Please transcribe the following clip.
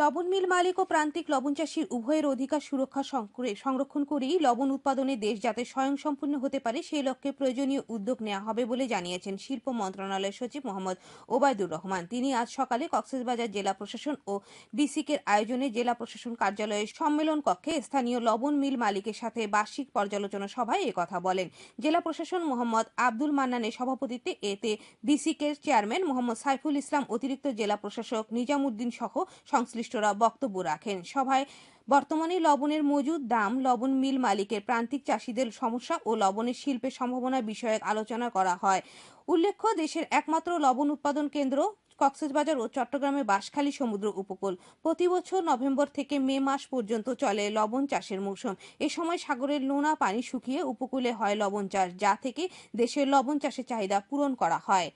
লবণ মিল মালিক ও প্রান্তিক লবণ চাষীর উভয়ের অধিকার সুরক্ষা সংরক্ষণ করেই লবণ উৎপাদনে দেশ যাতে স্বয়ংসম্পূর্ণ হতে পারে, সেই লক্ষ্যে প্রয়োজনীয় উদ্যোগ নেওয়া হবে বলে জানিয়েছেন শিল্প মন্ত্রণালয়ের সচিব মোহাম্মদ ওবায়দুর রহমান। তিনি আজ সকালে কক্সবাজার জেলা প্রশাসন ও ডিসিকের আয়োজনে জেলা প্রশাসন কার্যালয়ের সম্মেলন কক্ষে স্থানীয় লবণ মিল মালিকের সাথে বার্ষিক পর্যালোচনা সভায় কথা বলেন। জেলা প্রশাসন মোহাম্মদ আব্দুল মান্নানের সভাপতিত্বে এতে ডিসিকের চেয়ারম্যান মোহাম্মদ সাইফুল ইসলাম, অতিরিক্ত জেলা প্রশাসক নিজামুদ্দিন সহ সংশ্লিষ্টরা বক্তব্য রাখেন। সভায় বর্তমানে লবণের মজুদ দাম, লবণ মিল মালিকের প্রান্তিক চাষীদের সমস্যা ও লবণের শিল্পের সম্ভাবনা বিষয়ক আলোচনা করা হয়। উল্লেখ্য, দেশের একমাত্র লবণ উৎপাদন কেন্দ্র কক্সবাজার ও চট্টগ্রামের বাঁশখালী সমুদ্র উপকূল। প্রতি বছর নভেম্বর থেকে মে মাস পর্যন্ত চলে লবণ চাষের মৌসুম। এ সময় সাগরের লোনা পানি শুকিয়ে উপকূলে হয় লবণ চাষ, যা থেকে দেশের লবণ চাষের চাহিদা পূরণ করা হয়।